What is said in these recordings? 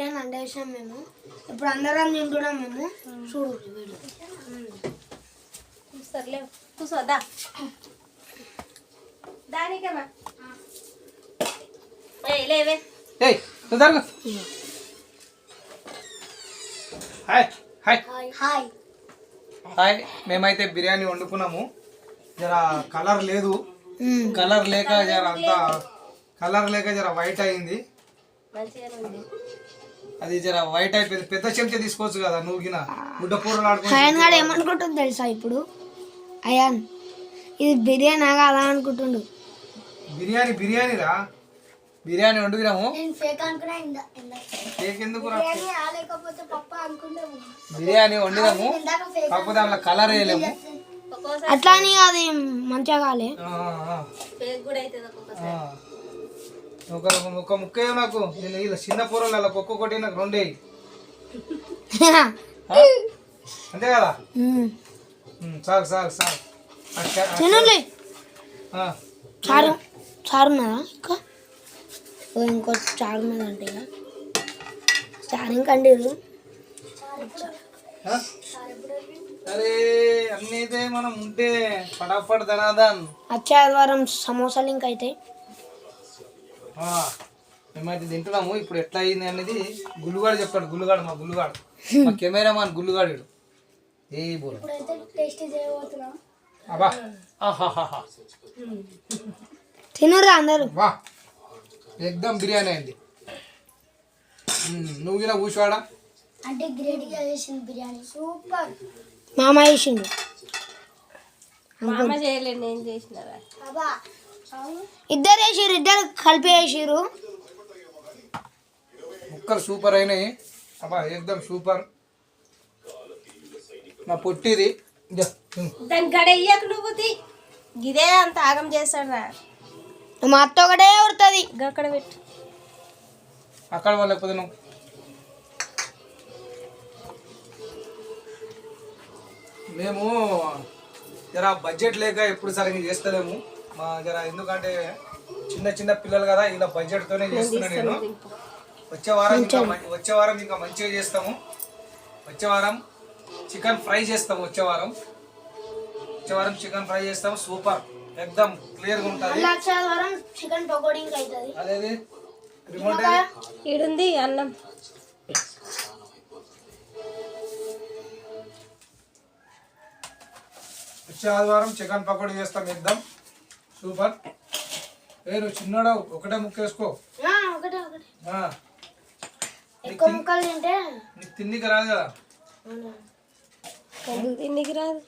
బిర్యానీ అండేసాం మేము. ఇప్పుడు అందరం తింటున్నాం మేము. చూడు. సర్లే దానికేమా లేవే తొందరగా హాయ్ హాయ్. హాయ్. హాయ్. మేమైతే బిర్యానీ వండుకున్నాము. జర కలర్ లేదు. కలర్ లేక జర అంతా కలర్ లేక జర వైట్ అయింది. మంచిగా అది జర వైట్ అయిపోయింది. పెద్ద చెంచా తీసుకోవచ్చు కదా నువ్వు గిన గుడ్డ కూరలు ఆడుకొని అయాన్ ఏమనుకుంటుంది తెలుసా ఇప్పుడు? అయాన్ ఇది బిర్యానీ కాదా అనుకుంటుండు. బిర్యానీ బిర్యానీ రా బిర్యానీ వండుకున్నాము కేక్ ఎందుకు రా? పప్ప బిర్యానీ వండినాము. కాకపోతే అందులో కలర్ వేయలేము. అట్లా అని అది మంచిగా కాలే. ఆ, ఆ, ఆ. ఒక ఒక ముక్క నాకు ఇలా చిన్న పూరలు అలా ఒక్కొక్కటి నాకు రెండే. అంతే కదా? చాలు చాలు చాలు. తినండి. చారు ఇంకా ఇంకో చారు ఉన్నది అంటే ఇక. చారు ఇంకా అండిరు ఆ? అరే అన్నీ అయితే మనం ఉంటే ఫటాఫట్ ధనాదాన్ వచ్చే ఆదివారం సమోసాలు ఇంకా అవుతాయి ఆ, మేమైతే తింటున్నాము. ఇప్పుడు ఎట్లా అయింది అనేది గుల్లుగాడు చెప్తాడు గుల్లుగాడు మా గుల్లుగాడు. మా కెమెరామాన్ గుల్లుగాడు ఈడు. ఏ బోల్. అబ్బా. తినరా అందరూ? వా ఎగ్దమ్ బిర్యానీ అయింది. నువ్వు ఇలా కూర్చోవాడా అంటే గ్రేట్గా చేసింది బిర్యానీ. సూపర్. మామ చేసిండు. మా అమ్మ చేయలేదు నేను చేసినారా ఇద్దరు వేసిర్రు ఇద్దరు కలిపి వేసిర్రు ముక్కలు సూపర్ అయినాయి. అబ్బా ఎగ్దమ్ సూపర్. మా పొట్టిది. ఇదో. దాని నువ్వు. గిదే అంత ఆగం చేస్తాడు మా అత్త ఒకటే ఉడుతుంది. అక్కడ పెట్టు. అక్కడ వాళ్ళు లేకపోతే నువ్వు. మేము జర బడ్జెట్ లేక ఎప్పుడు సరిగ్గా చేస్తలేము. మా జర ఎందుకంటే చిన్న చిన్న పిల్లలు కదా ఇలా బడ్జెట్తోనే చేస్తున్నాను నేను వచ్చే వారం ఇంకా వచ్చే వారం ఇంకా మంచిగా చేస్తాము. వచ్చే వారం చికెన్ ఫ్రై చేస్తాము వచ్చే వారం. వచ్చే వారం చికెన్ ఫ్రై చేస్తాము. సూపర్. ఎక్దమ్ క్లియర్గా ఉంటుంది. వచ్చే ఆదివారం చికెన్ పకోడీ ఇంకా అవుతుంది. అదేది? రిమోట్? ఈడుంది అన్నం. వచ్చే ఆదివారం చికెన్ పకోడీ చేస్తాం ఎక్దమ్ సూపర్. ఏ నువ్వు చిన్నోడా? ఒకటే ముక్క వేసుకో. ఎక్కువ ముక్కలు తింటే? నీకు తిండికి రాదు కదా? తిన్నికి రాదు?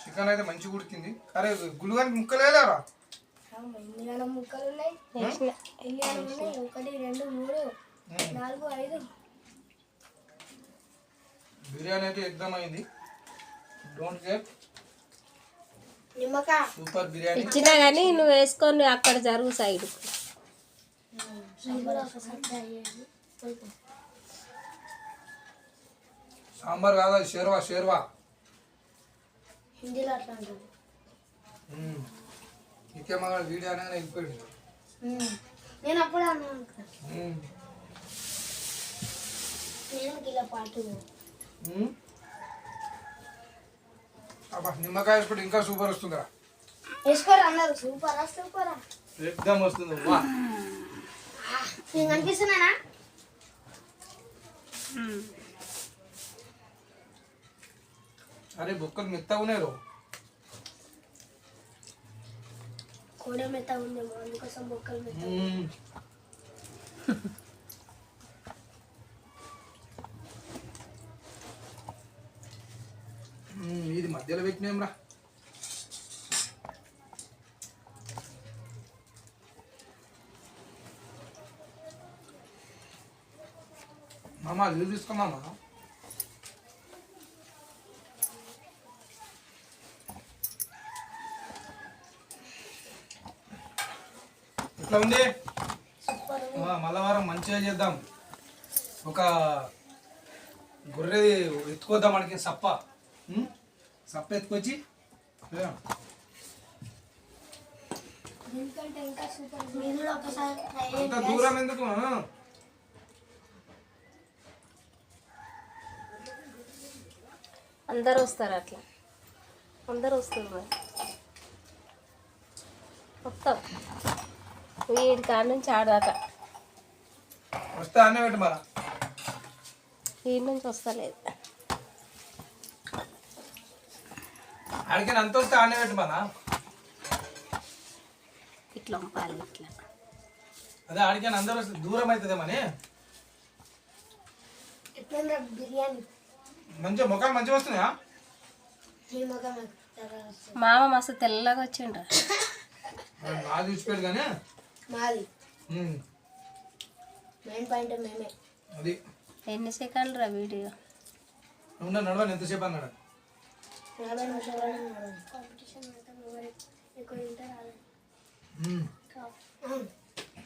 చికెన్ అయితే మంచిగా ఉడికింది. అరే గులుగానికి ముక్కలు వేయలేరా ముక్కలు ఉన్నాయి? ఒకటి రెండు మూడు నాలుగు ఐదు. బిర్యానీ అయితే ఎగ్దమ్ అయింది. డోంట్ నిమ్మకాయ. సూపర్ బిర్యానీ. ఇచ్చినా కానీ నువ్వు వేసుకొని అక్కడ జరుగు సైడ్. సాంబార్ కాదు షేర్వా షేర్వా. హిందీలో అట్లా అంటుంది ఇంకేమో వీడియో అనగానే వెళ్ళిపోయింది నేను అప్పుడే అన్నాను. నేను కిలో పాటు. అబ్బా నిమ్మకాయ వేసుకుంటే ఇంకా సూపర్ వస్తుందిరా. వేసుకోరు అందరు? సూపరా సూపరా ఎగ్దమ్ వస్తుంది వా. నేను కనిపిస్తున్నానా? అరే బొక్కలు మెత్తగా ఉన్నాయి రో. కోడే మెత్త ఉందేమో అందుకోసం బొక్కలు మెత్త మధ్యలో పెట్టినాం రా మామ నీళ్ళు తీసుకో మామ. ఎట్లా ఉంది? ఆ, మళ్ళా వారం మంచిగా చేద్దాం. ఒక గొర్రెది ఎత్తుకోద్దాం మనకి సప్ప? సప్ప ఎత్తుకొచ్చి. అంత దూరం ఎందుకు? అందరు వస్తారు అట్లా. అందరు వస్తారు మరి. మొత్తం. వీడి కాడ నుంచి ఆడదాకా వస్తే అన్నీ పెట్టి మరా వీడి నుంచి వస్తలేదు. అడిగిన అంత వస్తే మరా ఇట్లా ఇట్లా. అదే అడిగిన అందరూ వస్తే దూరం అవుతుందేమని ఎట్లుందా బిర్యానీ. మంచిగా వస్తున్నాయా? మామ మస్తు తెల్లగా వచ్చిండ్రు. చూసిపోయాడు కానీ. మాది. ఉమ్, మెయిన్ పాయింట్ మేమే. అది. ఎన్ని సెకండ్లు రా వీడియో? నడవని ఎంతసేపు అన్నాడు?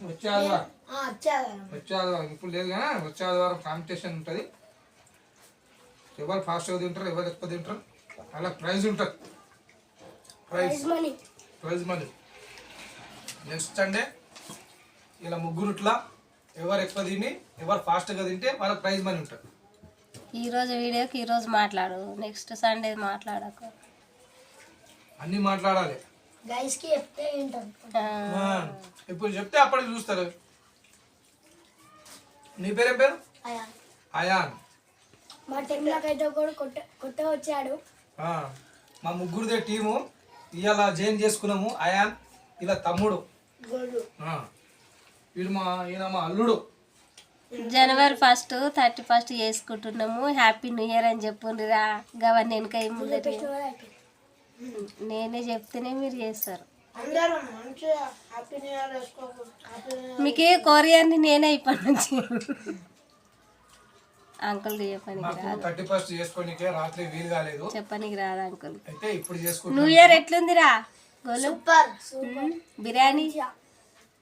వచ్చే ఆదివారం. వచ్చే ఆదివారం. ఇప్పుడు లేదు కానీ వచ్చే ఆదివారం కాంపిటీషన్ ఉంటుంది. ఎవరు ఫాస్ట్గా తింటారు ఎవరు ఎక్కువ తింటారు అలా ప్రైజ్ ఉంటుంది. Prize money prize money next Sunday ఇలా ముగ్గురుట్లా ఎవరు ఎక్కువ తిని ఎవరు ఫాస్ట్గా తింటే వాళ్ళకి ప్రైజ్ మనీ ఉంటుంది. ఈ రోజు వీడియోకి ఈ రోజు మాట్లాడు. నెక్స్ట్ సండే మాట్లాడకు. అన్నీ మాట్లాడాలి. గైస్కి చెప్తే ఇప్పుడు చెప్తే అప్పటికి చూస్తారు. నీ పేరేం పేరు? అయ్యా అయాన్. మా టీంలోకి అయితే ఒకడు కొట్ట కొత్త వచ్చాడు. ఆ, మా ముగ్గురుదే టీము. ఇవాళ జాయిన్ చేసుకున్నాము. అయాన్ ఇలా తమ్ముడు. వీడు మా ఈయన మా అల్లుడు. జనవరి ఫస్ట్ థర్టీ ఫస్ట్ చేసుకుంటున్నాము. హ్యాపీ న్యూ ఇయర్ అని చెప్పుండ్రిరా. గవన్నీ వెనక ముందర నేనే చెప్తేనే మీరు చేస్తారు. మీకు కొరియాని నేనే ఇప్పటి నుంచి. రాదు. థర్టీ ఫస్ట్ చేసుకోనికే రాత్రి వీలు కాలేదు. చెప్పనికి రాదు అంకుల్ అయితే ఇప్పుడు new year ఎట్లుందిరా? Super super biryani.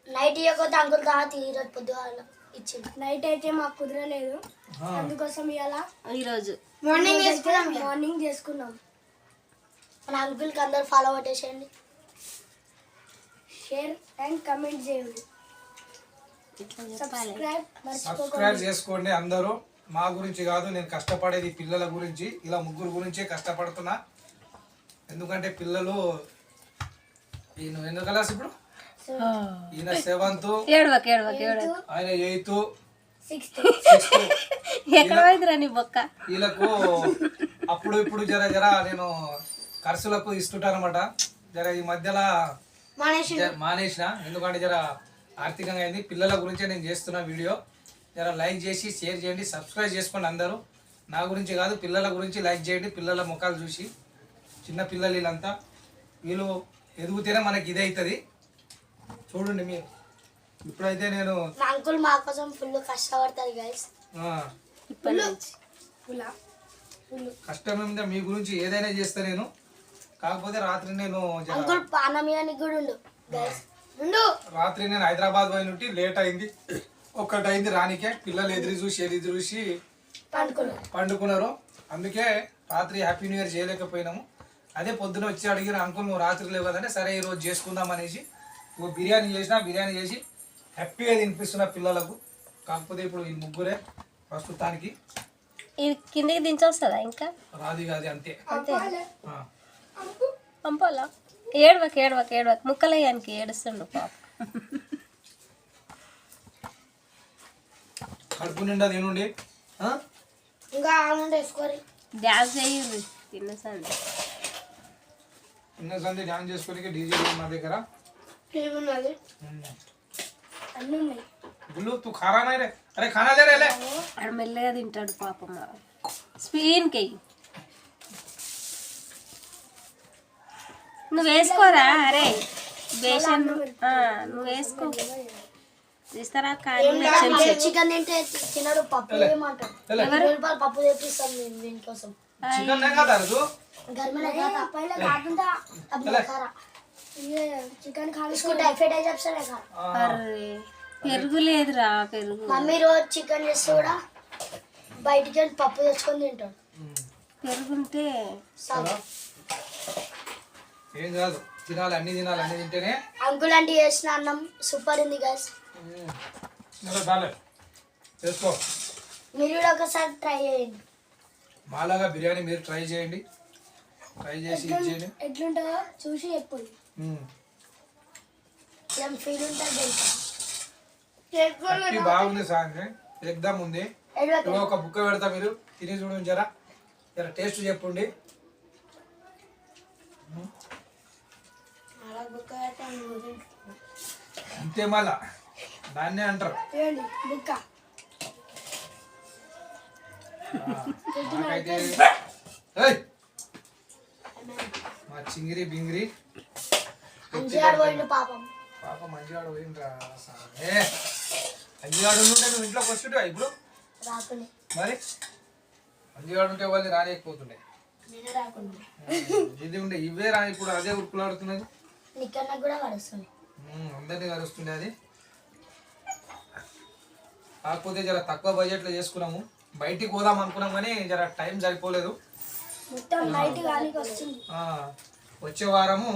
Night ఇవ్వకపోతే అంకుల్ తర్వాత ఈరోజు పొద్దుగాల. ఇచ్చింది. నైట్ అయితే మాకు కుదరలేదు. అందుకోసం ఇవాళ ఈరోజు. మార్నింగ్ చేసుకున్నాం. మార్నింగ్ చేసుకున్నాం. మన అంకుల్కి అందరు ఫాలో కొట్టేసేయండి. షేర్ అండ్ కమెంట్ చేయండి. సబ్స్క్రైబ్ చేసుకోండి అందరూ. మా గురించి కాదు నేను కష్టపడేది పిల్లల గురించి. ఇలా ముగ్గురు గురించే కష్టపడుతున్నా. ఎందుకంటే పిల్లలు ఎన్నో క్లాస్ ఇప్పుడు? ఈయన సెవెంత్? ఏడవక ఏడవక ఏడవక. ఆయన ఎయిత్? సిక్స్త్. సిక్స్త్. ఎక్కడ పోయిందిరా నీ బొక్క? వీళ్ళకు అప్పుడు ఇప్పుడు జర జర నేను ఖర్చులకు ఇస్తుంటాను అనమాట జర ఈ మధ్యలో మానేసిన. ఎందుకంటే జర ఆర్థికంగా అయింది. పిల్లల గురించే నేను చేస్తున్న వీడియో. జర లైక్ చేసి షేర్ చేయండి సబ్స్క్రైబ్ చేసుకోండి అందరూ. నా గురించి కాదు పిల్లల గురించి లైక్ చేయండి పిల్లల ముఖాలు చూసి. చిన్న పిల్లలు వీళ్ళంతా. వీళ్ళు ఎదుగుతేనే మనకి ఇదే అవుతుంది చూడండి మీరు ఇప్పుడైతే నేను మా అంకుల్ మా కోసం ఫుల్ కష్టపడతారు గైస్ ఆ, ఇప్పటి నుంచి. Full full. కష్టం ఏమిందో మీ గురించి ఏదైనా చేస్తా నేను. కాకపోతే రాత్రి నేను జర అంకుల్ పానమీయానికి కూడా ఉండు గైస్ ఉండు. రాత్రి నేను హైదరాబాద్ పోయి నుండి లేట్ అయింది. ఒక్కటి అయింది రానికే. పిల్లలు ఎదురు చూసి ఎదురు చూసి పండుకున్నా పండుకున్నారు. అందుకే రాత్రి హ్యాపీ న్యూ ఇయర్ చేయలేకపోయినాము. అదే పొద్దున వచ్చి అడిగిన అంకుల్ నువ్వు రాత్రి లేవు కదంటే సరే ఈరోజు చేసుకుందాం అనేసి ఓ బిర్యానీ చేసిన బిర్యానీ చేసి హ్యాపీగా తినిపిస్తున్న పిల్లలకు. కాకపోతే ఇప్పుడు ఈ ముగ్గురే ప్రస్తుతానికి ఇది కిందకి దించొస్తుందా ఇంకా? రాది కాదు అంతే. అంతే. ఆ. పంపాలా? ఏడవక ఏడవక ఏడవక. ముక్కలయ్యానికి ఏడుస్తుండు పాప. కడుపు నిండా తినుండి ఆ? ఇంకా ఆనంద వేసుకోరి డ్యాన్స్ చేయండి తిన్న సంది చిన్న సంది డ్యాన్స్ చేసుకోనికి డీజే మా దగ్గర. మెల్లగా తింటాడు పాపం స్పీన్కి. నువ్వు వేసుకోరా? అరే బేషన్ నువ్వు వేసుకో. తీస్తారా? కానీ చికెన్ తింటే తినడు పప్పు ఏమాట పప్పు తెప్పిస్తాను దీనికోసం. చికెన్ కాకుండా था पहले कार्टून था अब नहीं खा रहा ये चिकन खाने इसको टाइफाइड है जब से नहीं खा रहा అరే పెరుగు లేదురా పెరుగు మమ్మీ రోజు చికెన్ చేస్తే కూడా బయటికి వెళ్ళి పప్పు తెచ్చుకొని తింటాడు పెరుగుంటే సగం ఏం కాదు తినాలి అన్ని తినాలి అన్ని తింటేనే అంకుల్ అంటే చేసిన అన్నం సూపర్ ఉంది గైస్ ఇంకా చాలే చేసుకో మీరు కూడా ఒకసారి ట్రై చేయండి మాలాగా బిర్యానీ మీరు ట్రై చేయండి ట్రై చేసి ఇది చేయండి ఎట్లుంటుందో చూసి చెప్పు. మ్మ్. ఏం ఫీల్ ఉంటుంది బాగుంది సాంగ్ ఎగ్దాం ఉంది. ఒక బుక్క పెడతా మీరు. తిని చూడండి జరా. జర టేస్ట్ చెప్పండి. అంతే మళ్ళా. దాన్నే అంటారు. బుక్క. నాకైతే చింగిరి బింగిరి. పాపం. మంచిగాడు పోయిండ్రా ఏ మంచిగాడు ఉంటే నువ్వు ఇంట్లోకి వస్తుంటే ఇప్పుడు. మరి? మంచిగాడు ఉంటే వాళ్ళని రాలేకపోతుండే. ఇది ఉండే ఇవే రా ఇప్పుడు అదే ఉరుకులాడుతున్నది. అందరినీ కలుస్తుండే అది. కాకపోతే జర తక్కువ బడ్జెట్లో చేసుకున్నాము. బయటికి పోదాం అనుకున్నాం కానీ జర టైం సరిపోలేదు. మొత్తం వచ్చే వారము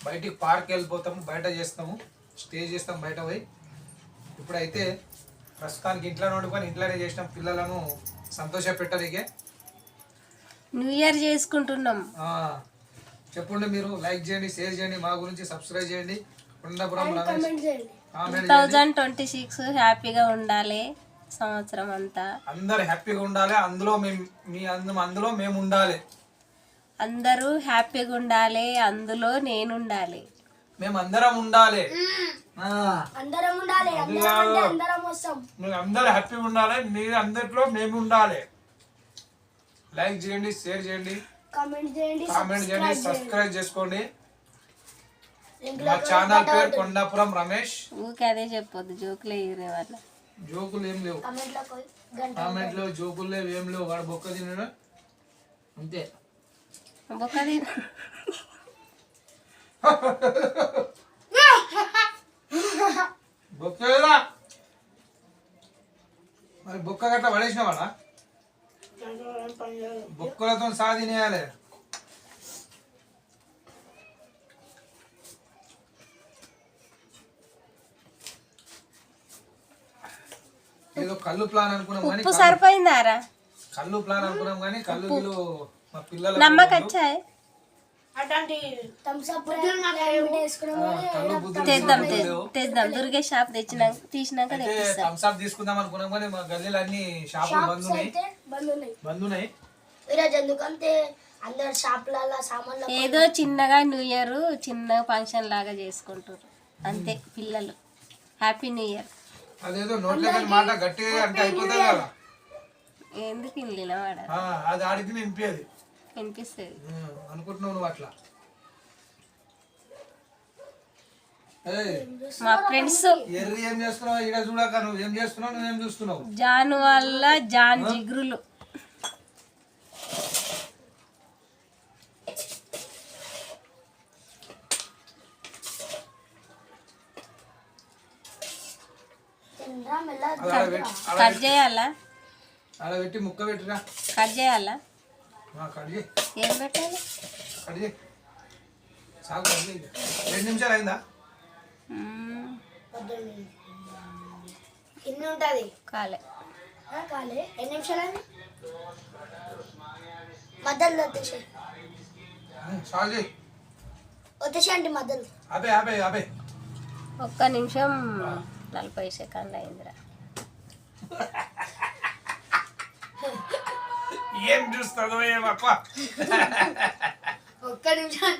బయటికి పార్క్ వెళ్ళిపోతాము బయట చేస్తాము స్టే చేస్తాం బయట పోయి. ఇప్పుడైతే ప్రస్తుతానికి ఇంట్లో వండుకొని ఇంట్లోనే చేసినాం పిల్లలను సంతోష పెట్టడానికి న్యూ ఇయర్ చేసుకుంటున్నాం. చెప్పండి మీరు లైక్ చేయండి షేర్ చేయండి మా గురించి సబ్స్క్రైబ్ చేయండి. థౌజండ్ ట్వంటీ సిక్స్ హ్యాపీగా ఉండాలి సంవత్సరం అంతా. అందరు హ్యాపీగా ఉండాలి అందులో మేము మీ అందు అందులో మేము ఉండాలి. అందరూ హ్యాపీగా ఉండాలి అందులో నేను ఉండాలి. మేము. అందరం ఉండాలి ఆ, అందరం ఉండాలి అందరం వస్తాం. మీరు అందరు హ్యాపీగా ఉండాలి మీరు అందరిలో మేము ఉండాలి. లైక్ చేయండి షేర్ చేయండి. కామెంట్ చేయండి కామెంట్ చేయండి సబ్స్క్రైబ్ చేసుకోండి. మా ఛానల్ పేరు కొండాపురం రమేష్. ఊకే అదే చెప్పొద్దు జోకులే ఎగిరే వాళ్ళ జోకులు ఏం లేవు. కామెంట్లో పోయి గంట కామెంట్లో జోకులు లేవు ఏం లేవు. వాడు బొక్క తినడు. అంతే. బొక్కది బొక్క మరి బొక్క గట్ట పడేసినవాడా? బొక్కలతో సాధినేయాలి ఏదో కళ్ళు ప్లాన్ అనుకున్నాం కానీ ఉప్పు సరిపోయిందారా? కళ్ళు ప్లాన్ అనుకున్నాం కానీ కళ్ళు మా పిల్లలు తెద్దాం. దుర్గే షాప్ తెచ్చినాక తీసినాక థమ్స్ అప్ తీసుకుందాం అనుకున్నాం కానీ మా గల్లీలు అన్ని షాపులు బంద్ ఉన్నాయి అయితే బంద్ ఉన్నాయి బంద్ ఉన్నాయి ఈరోజు ఎందుకంటే అందరు షాపులలో సామాన్లు ఏదో చిన్నగా న్యూ ఇయర్ చిన్న ఫంక్షన్ లాగా చేసుకుంటారు అంతే పిల్లలు. Happy new year. అదేదో నోట్లకి మాట గట్టిగా అంటే అయిపోతుంది కదా. ఎందుకు ఇల్లు అది ఆడికి నింపేది. వినిపిస్తుంది. అనుకుంటున్నావు నువ్వు అట్లా. మా ఫ్రెండ్స్ ఎర్రి ఏం చేస్తున్నావు? ఇక్కడ చూడక నువ్వు ఏం చేస్తున్నావు? నువ్వేం చూస్తున్నావు? జాన్ వల్ల జాన్ జిగురులు. కట్ చేయాలా? ఆడ పెట్టి ముక్క పెట్టిరా? కట్ చేయాలా? ఏం పెట్టాలి? రెండు నిమిషాలు అయిందా? ఎన్ని ఉంటుంది. కాలే. కాలే. ఎన్ని నిమిషాలు అయింది. మధ్యలో వచ్చేసి ఉమ్, చాలు చేయి. వచ్చేసి అంటే మధ్యలో. ఆపే ఆపే ఆపే. ఒక్క నిమిషం నలభై సెకండ్లు అయిందిరా. ఏం చూస్తుందో ఏమప్ప ఒక్క నిమిషం.